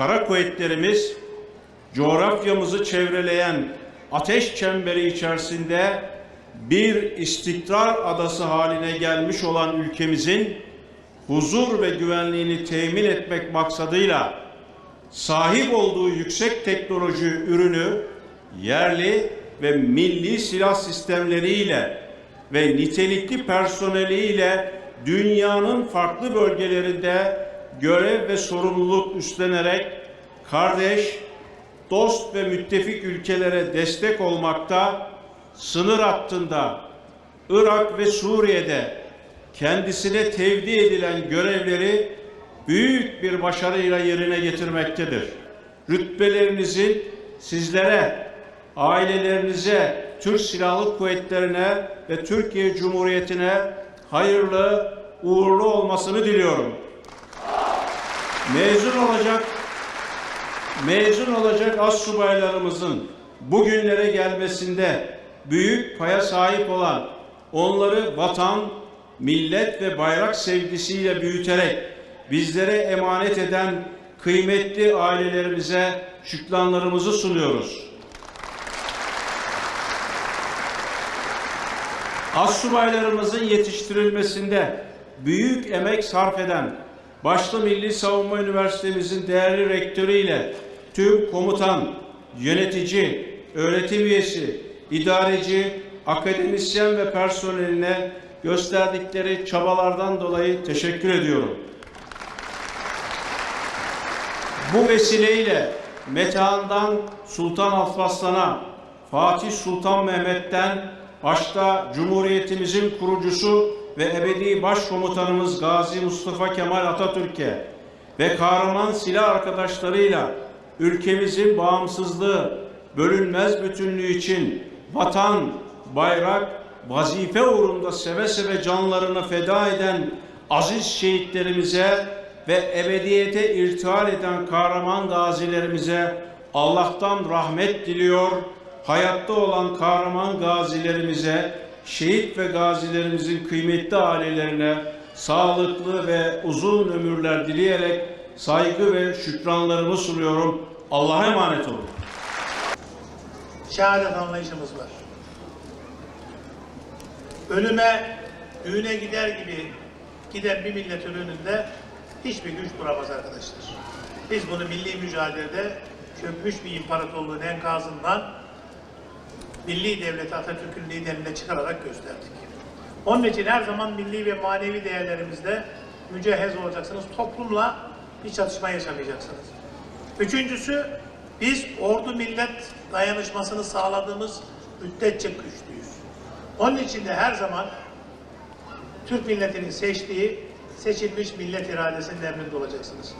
kara kuvvetlerimiz coğrafyamızı çevreleyen ateş çemberi içerisinde bir istikrar adası haline gelmiş olan ülkemizin huzur ve güvenliğini temin etmek maksadıyla sahip olduğu yüksek teknoloji ürünü yerli ve milli silah sistemleriyle ve nitelikli personeliyle dünyanın farklı bölgelerinde görev ve sorumluluk üstlenerek kardeş, dost ve müttefik ülkelere destek olmakta, sınır hattında, Irak ve Suriye'de kendisine tevdi edilen görevleri büyük bir başarıyla yerine getirmektedir. Rütbelerinizin sizlere, ailelerinize, Türk Silahlı Kuvvetlerine ve Türkiye Cumhuriyeti'ne hayırlı, uğurlu olmasını diliyorum. Mezun olacak mezun olacak az subaylarımızın bugünlere gelmesinde büyük paya sahip olan onları vatan, millet ve bayrak sevgisiyle büyüterek bizlere emanet eden kıymetli ailelerimize şükranlarımızı sunuyoruz. Astsubaylarımızın yetiştirilmesinde büyük emek sarf eden başta Milli Savunma Üniversitemizin değerli rektörüyle tüm komutan, yönetici, öğretim üyesi, idareci, akademisyen ve personeline gösterdikleri çabalardan dolayı teşekkür ediyorum. Bu vesileyle Metehan'dan Sultan Alparslan'a, Fatih Sultan Mehmet'ten başta Cumhuriyetimizin kurucusu ve ebedi başkomutanımız Gazi Mustafa Kemal Atatürk'e ve kahraman silah arkadaşlarıyla ülkemizin bağımsızlığı, bölünmez bütünlüğü için vatan, bayrak, vazife uğrunda seve seve canlarını feda eden aziz şehitlerimize ve ebediyete irtihal eden kahraman gazilerimize Allah'tan rahmet diliyor. Hayatta olan kahraman gazilerimize, şehit ve gazilerimizin kıymetli ailelerine sağlıklı ve uzun ömürler dileyerek saygı ve şükranlarımı sunuyorum. Allah'a emanet olun. şehadet anlayışımız var. Ölüme, düğüne gider gibi giden bir milletin önünde hiçbir güç duramaz arkadaşlar. Biz bunu milli mücadelede çökmüş bir imparatorluğun enkazından milli devleti Atatürk'ün liderine çıkararak gösterdik. Onun için her zaman milli ve manevi değerlerimizde mücehhez olacaksınız. Toplumla bir çatışma yaşamayacaksınız. Üçüncüsü, biz ordu millet dayanışmasını sağladığımız müddetçe güçlüyüz. Onun için de her zaman Türk milletinin seçtiği, seçilmiş millet iradesinin emrinde olacaksınız.